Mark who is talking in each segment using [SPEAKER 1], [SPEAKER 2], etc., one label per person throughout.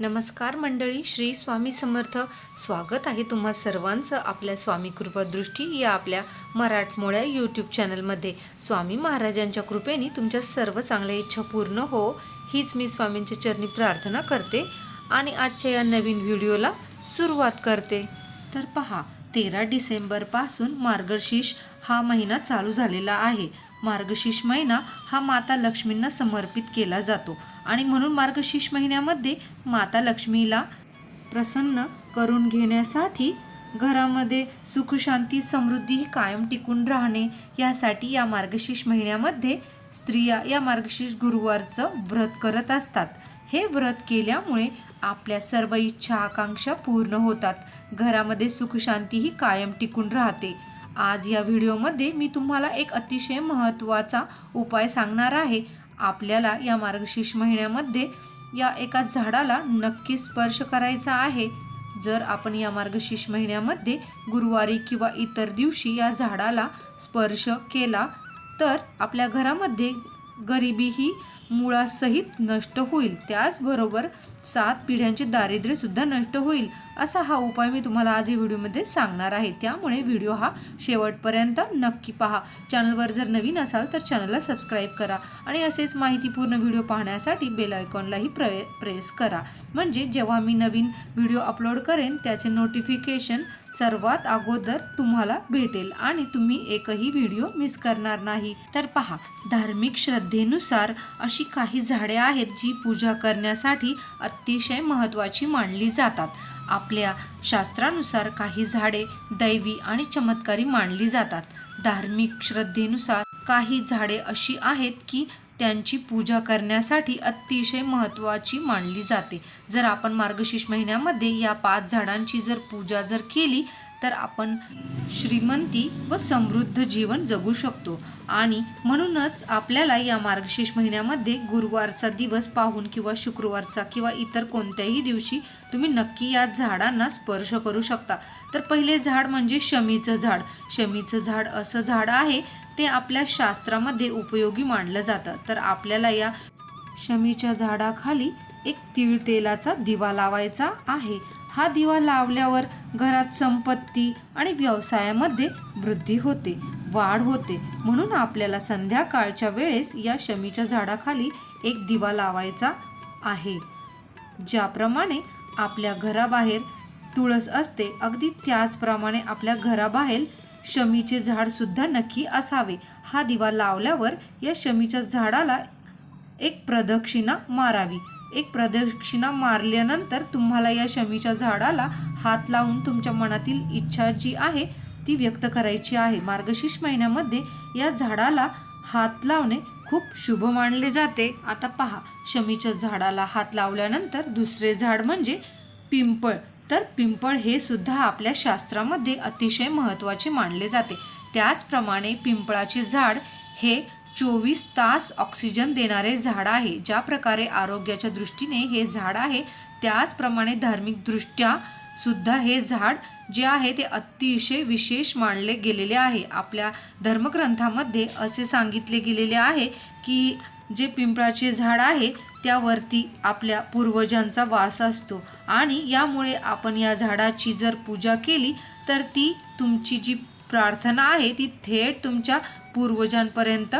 [SPEAKER 1] नमस्कार मंडळी श्री स्वामी समर्थ. स्वागत आहे तुम्हा सर्वांचं आपल्या स्वामी कृपा दृष्टी या आपल्या मराठमोळ्या यूट्यूब चॅनलमध्ये स्वामी महाराजांच्या कृपेने तुमच्या सर्व चांगल्या इच्छा पूर्ण हो हीच मी स्वामींच्या चरणी प्रार्थना करते आणि आजच्या या नवीन व्हिडिओला सुरुवात करते. तर पहा तेरा डिसेंबरपासून मार्गशीर्ष हा महिना चालू झालेला आहे. मार्गशीर्ष महिना हा माता लक्ष्मींना समर्पित केला जातो. आणि म्हणून मार्गशीर्ष महिन्यामध्ये माता लक्ष्मीला प्रसन्न करून घेण्यासाठी घरामध्ये सुखशांती समृद्धी ही कायम टिकून राहणे यासाठी या मार्गशीर्ष महिन्यामध्ये स्त्रिया या मार्गशीर्ष गुरुवारचं व्रत करत असतात. हे व्रत केल्यामुळे आपल्या सर्व इच्छा आकांक्षा पूर्ण होतात. घरामध्ये सुखशांतीही ही कायम टिकून राहते. आज या व्हिडिओमध्ये मी तुम्हाला एक अतिशय महत्त्वाचा उपाय सांगणार आहे. आपल्याला या मार्गशीर्ष महिन्यामध्ये या एका झाडाला नक्की स्पर्श करायचा आहे. जर आपण या मार्गशीर्ष महिन्यामध्ये गुरुवारी किंवा इतर दिवशी या झाडाला स्पर्श केला तर आपल्या घरामध्ये गरिबी ही मुळासहित नष्ट होईल. त्याचबरोबर सात पिढ्यांचे दारिद्र्यसुद्धा नष्ट होईल असा हा उपाय मी तुम्हाला आज या व्हिडिओमध्ये सांगणार आहे. त्यामुळे व्हिडिओ हा शेवटपर्यंत नक्की पहा. चॅनलवर जर नवीन असाल तर चॅनलला सबस्क्राईब करा आणि असेच माहितीपूर्ण व्हिडिओ पाहण्यासाठी बेल आयकॉनलाही प्रे प्रेस करा. म्हणजे जेव्हा मी नवीन व्हिडिओ अपलोड करेन त्याचे नोटिफिकेशन सर्वात अगोदर तुम्हाला भेटेल आणि तुम्ही एकही व्हिडिओ मिस करणार नाही. तर पहा धार्मिक श्रद्धेनुसार अशी काही झाडे आहेत जी पूजा करण्यासाठी अतिशय महत्त्वाची मानली जातात. आपल्या शास्त्रानुसार काही झाडे दैवी आणि चमत्कारी मानली जातात. धार्मिक श्रद्धेनुसार काही झाडे अशी आहेत की त्यांची पूजा करण्यासाठी अतिशय महत्त्वाची मानली जाते. जर आपण मार्गशीर्ष महिन्यामध्ये या पाच झाडांची जर पूजा जर केली तर आपण श्रीमंती व समृद्ध जीवन जगू शकतो. आणि म्हणूनच आपल्याला या मार्गशीर्ष महिन्यामध्ये गुरुवारचा दिवस पाहून किंवा शुक्रवारचा किंवा इतर कोणत्याही दिवशी तुम्ही नक्की या झाडांना स्पर्श करू शकता. तर पहिले झाड म्हणजे शमीचं झाड. शमीचं झाड असं झाड आहे ते आपल्या शास्त्रामध्ये उपयोगी मानलं जातं. तर आपल्याला या शमीच्या झाडाखाली एक तीळ तेलाचा दिवा लावायचा आहे. हा दिवा लावल्यावर घरात संपत्ती आणि व्यवसायामध्ये वृद्धी होते वाढ होते. म्हणून आपल्याला संध्याकाळच्या वेळेस या शमीच्या झाडाखाली एक दिवा लावायचा आहे. ज्याप्रमाणे आपल्या घराबाहेर तुळस असते अगदी त्याचप्रमाणे आपल्या घराबाहेर शमीचे झाडसुद्धा नक्की असावे. हा दिवा लावल्यावर या शमीच्या झाडाला एक प्रदक्षिणा मारावी. एक प्रदक्षिणा मारल्यानंतर तुम्हाला या शमीच्या झाडाला हात लावून तुमच्या मनातील इच्छा जी आहे ती व्यक्त करायची आहे. मार्गशीर्ष महिन्यामध्ये या झाडाला हात लावणे खूप शुभ मानले जाते. आता पहा शमीच्या झाडाला हात लावल्यानंतर दुसरे झाड म्हणजे पिंपळ. तर पिंपळ हे सुद्धा आपल्या शास्त्रामध्ये अतिशय महत्त्वाचे मानले जाते. त्याचप्रमाणे पिंपळाचे झाड हे चोवीस तास ऑक्सिजन देणारे झाड आहे. ज्या प्रकारे आरोग्याच्या दृष्टीने हे झाड आहे त्याचप्रमाणे धार्मिकदृष्ट्या सुद्धा हे झाड जे आहे ते अतिशय विशेष मानले गेलेले आहे. आपल्या धर्मग्रंथामध्ये असे सांगितले गेलेले आहे की जे पिंपळाचे झाड आहे त्यावरती आपल्या पूर्वजांचा वास असतो. आणि यामुळे आपण या झाडाची जर पूजा केली तर ती तुमची जी प्रार्थना आहे ती थेट तुमच्या पूर्वजांपर्यंत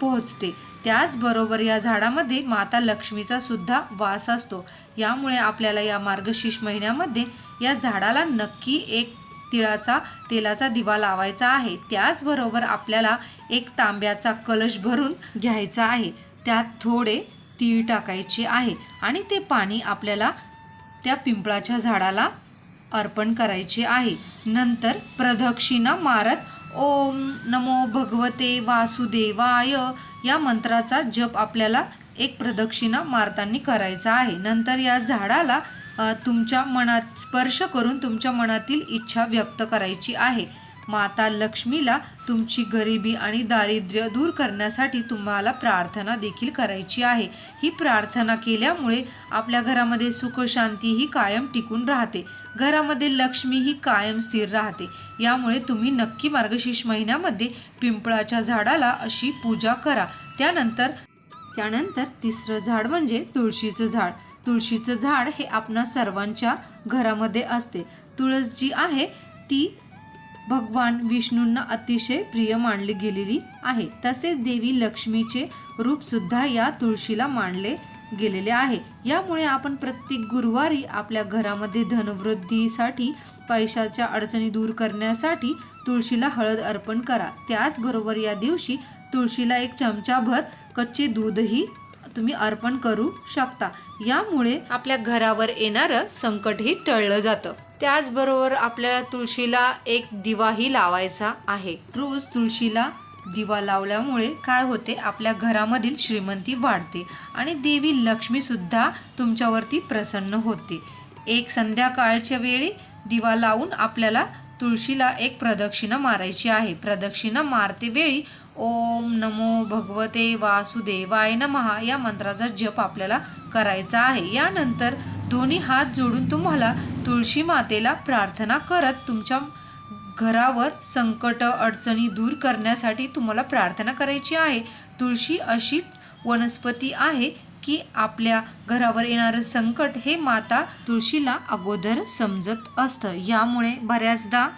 [SPEAKER 1] पोहोचते. त्याचबरोबर या झाडामध्ये माता लक्ष्मीचा सुद्धा वास असतो. यामुळे आपल्याला या मार्गशीर्ष महिन्यामध्ये या झाडाला नक्की एक तिळाचा तेलाचा दिवा लावायचा आहे. त्याचबरोबर आपल्याला एक तांब्याचा कलश भरून घ्यायचा आहे. त्यात थोडे तीळ टाकायचे आहे आणि ते पाणी आपल्याला त्या पिंपळाच्या झाडाला अर्पण करायचे आहे. नंतर प्रदक्षिणा मारत ओम नमो भगवते वासुदेवाय. या मंत्राचा जप आपल्याला एक प्रदक्षिणा मारताना करायचा आहे. नंतर या झाडाला तुमच्या मनात स्पर्श करून तुमच्या मनातील इच्छा व्यक्त करायची आहे. माता लक्ष्मीला तुमची गरिबी आणि दारिद्र्य दूर करण्यासाठी तुम्हाला प्रार्थना देखील करायची आहे. ही प्रार्थना केल्यामुळे आपल्या घरामध्ये सुखशांती ही कायम टिकून राहते. घरामध्ये लक्ष्मी ही कायम स्थिर राहते. यामुळे तुम्ही नक्की मार्गशीर्ष महिन्यामध्ये पिंपळाच्या झाडाला अशी पूजा करा. त्यानंतर त्यानंतर तिसरं झाड म्हणजे तुळशीचं झाड. तुळशीचं झाड हे आपणा सर्वांच्या घरामध्ये असते. तुळस जी आहे ती भगवान विष्णूंना अतिशय प्रिय मानली गेलेली आहे. तसेच देवी लक्ष्मीचे रूप सुद्धा या तुळशीला मानले गेलेले आहे. यामुळे आपण प्रत्येक गुरुवारी आपल्या घरामध्ये धनवृद्धीसाठी पैशाच्या अडचणी दूर करण्यासाठी तुळशीला हळद अर्पण करा. त्याचबरोबर या दिवशी तुळशीला एक चमचाभर कच्चे दूधही तुम्ही अर्पण करू शकता. यामुळे आपल्या घरावर येणारं संकटही टळलं जातं. त्याचबरोबर आपल्याला तुळशीला एक दिवाही लावायचा आहे. रोज तुळशीला दिवा लावल्यामुळे काय होते? आपल्या घरामधील श्रीमंती वाढते आणि देवी लक्ष्मीसुद्धा तुमच्यावरती प्रसन्न होते. एक संध्याकाळच्या वेळी दिवा लावून आपल्याला तुळशीला एक प्रदक्षिणा मारायची आहे. प्रदक्षिणा मारते वेळी ओम नमो भगवते वासुदेवाय नमहा या मंत्राचा जप आपल्याला करायचा आहे. यानंतर दोन्ही हात जोडून तुम्हाला तुळशी मातेला प्रार्थना करत तुमच्या घरावर संकट अडचणी दूर करण्यासाठी तुम्हाला प्रार्थना करायची आहे. तुळशी अशीच वनस्पती आहे. की आपल्या घरावर येणारं संकट हे माता तुळशीला अगोदर समजत असतं. यामुळे बऱ्याचदा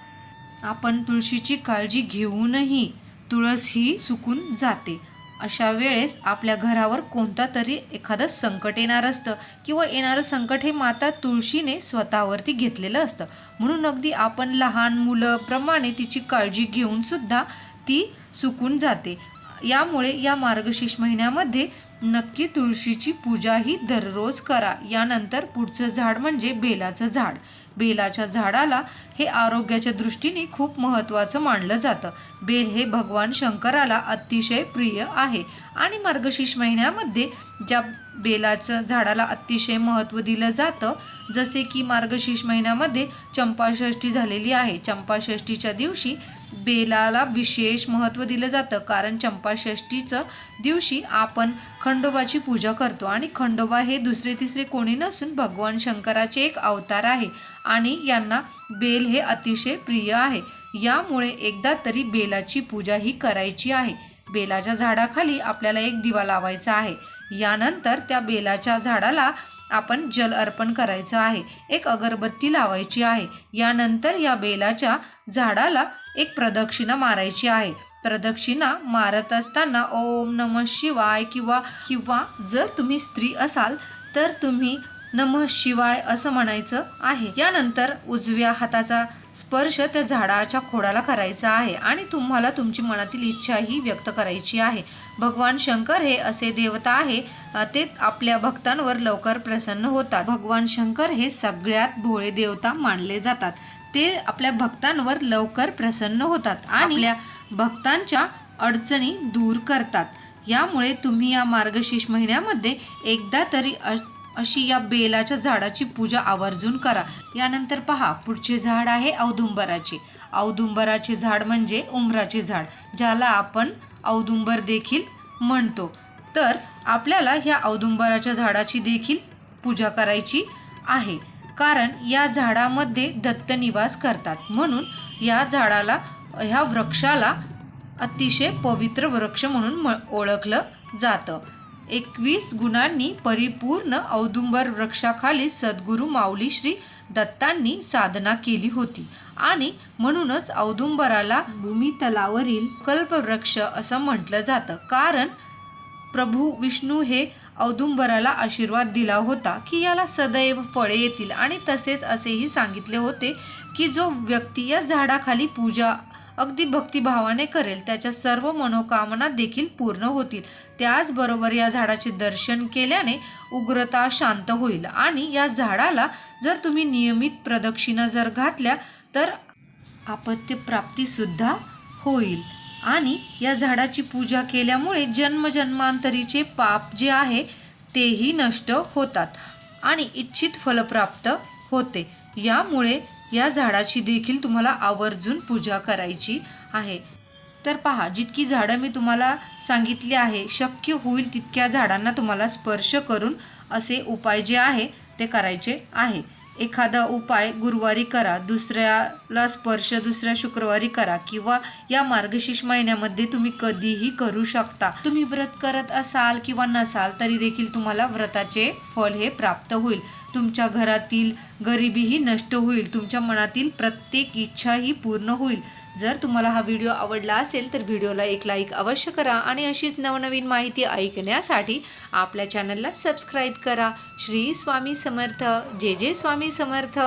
[SPEAKER 1] आपण तुळशीची काळजी घेऊनही तुळस ही सुकून जाते. अशा वेळेस आपल्या घरावर कोणता तरी एखादं संकट येणार असतं किंवा येणारं संकट हे माता तुळशीने स्वतःवरती घेतलेलं असतं. म्हणून अगदी आपण लहान मुलंप्रमाणे तिची काळजी घेऊन सुद्धा ती सुकून जाते. यामुळे या मार्गशीर्ष महिन्यामध्ये नक्की तुळशीची पूजा ही दररोज करा. यानंतर पुढचं झाड म्हणजे बेलाचं झाड. बेलाच्या झाडाला हे आरोग्याच्या दृष्टीने खूप महत्त्वाचं मानलं जातं. बेल हे भगवान शंकराला अतिशय प्रिय आहे. आणि मार्गशीर्ष महिन्यामध्ये ज्या बेलाचं झाडाला अतिशय महत्त्व दिलं जातं जसे की मार्गशीर्ष महिन्यामध्ये चंपाषष्ठी झालेली आहे. चंपाषष्ठीच्या दिवशी बेलाला विशेष महत्त्व दिलं जातं. कारण चंपाषष्ठीचं दिवशी आपण खंडोबाची पूजा करतो. आणि खंडोबा हे दुसरे तिसरे कोणी नसून भगवान शंकराचे एक अवतार आहे. आणि यांना बेल हे अतिशय प्रिय आहे. यामुळे एकदा तरी बेलाची पूजा ही करायची आहे. बेलाच्या झाडाखाली आपल्याला एक दिवा लावायचा आहे. यानंतर त्या बेलाच्या झाडाला आपण जल अर्पण करायचं आहे. एक अगरबत्ती लावायची आहे. यानंतर या बेलाच्या झाडाला एक प्रदक्षिणा मारायची आहे. प्रदक्षिणा मारत असताना ओम नम शिवाय किंवा किंवा जर तुम्ही स्त्री असाल तर तुम्ही नम शिवाय असं म्हणायचं आहे. यानंतर उजव्या हाताचा स्पर्श त्या झाडाच्या खोडाला करायचा आहे आणि तुम्हाला तुमची मनातील इच्छा ही व्यक्त करायची आहे. भगवान शंकर हे असे देवता आहे ते आपल्या भक्तांवर लवकर प्रसन्न होतात. भगवान शंकर हे सगळ्यात भोळे देवता मानले जातात. ते आपल्या भक्तांवर लवकर प्रसन्न होतात आणि आपल्या भक्तांच्या अडचणी दूर करतात. यामुळे तुम्ही या मार्गशीर्ष महिन्यामध्ये एकदा तरी अ- अशी या बेलाच्या झाडाची पूजा आवर्जून करा. यानंतर पहा पुढचे झाड आहे औदुंबराचे. औदुंबराचे झाड म्हणजे उमराचे झाड ज्याला आपण औदुंबर देखील म्हणतो. तर आपल्याला ह्या औदुंबराच्या झाडाची देखील पूजा करायची आहे. कारण या झाडामध्ये दत्तनिवास करतात. म्हणून या झाडाला ह्या वृक्षाला अतिशय पवित्र वृक्ष म्हणून म ओळखलं जातं. एकवीस गुणांनी परिपूर्ण औदुंबर वृक्षाखाली सद्गुरू माऊली श्री दत्तांनी साधना केली होती. आणि म्हणूनच औदुंबराला भूमितलावरील कल्पवृक्ष असं म्हटलं जातं. कारण प्रभू विष्णू हे औदुंबराला आशीर्वाद दिला होता की याला सदैव फळे येतील. आणि तसेच असेही सांगितले होते की जो व्यक्ती या झाडाखाली पूजा अगदी भक्तिभावाने करेल. त्याच्या सर्व मनोकामना देखील पूर्ण होतील. त्याचबरोबर या झाडाचे दर्शन केल्याने उग्रता शांत होईल. आणि या झाडाला जर तुम्ही नियमित प्रदक्षिणा जर घातल्या तर आपत्यप्राप्तीसुद्धा होईल. आणि या झाडाची पूजा केल्यामुळे जन्मजन्मांतरीचे पाप जे आहे तेही नष्ट होतात आणि इच्छित फलप्राप्त होते. यामुळे या झाडाची देखील तुम्हाला आवर्जून पूजा करायची आहे. तर पहा जितकी झाडं मी तुम्हाला सांगितली आहे शक्य होईल तितक्या झाडांना तुम्हाला स्पर्श करून असे उपाय जे आहे ते करायचे आहे. एखादा उपाय गुरुवारी करा दुसऱ्याला स्पर्श दुसऱ्या शुक्रवारी करा किंवा या मार्गशीर्ष महिन्यामध्ये तुम्ही कधीही करू शकता. तुम्ही व्रत करत असाल किंवा नसाल तरी देखील तुम्हाला व्रताचे फल हे प्राप्त होईल. तुमच्या घरातील गरिबीही नष्ट होईल. तुमच्या मनातील प्रत्येक इच्छा ही पूर्ण होईल. जर तुम्हाला हा व्हिडिओ आवडला असेल तर व्हिडिओला एक लाईक अवश्य करा आणि अशीच नवनवीन माहिती ऐकण्यासाठी आपल्या चॅनलला सबस्क्राईब करा. श्री स्वामी समर्थ. जे जे स्वामी समर्थ.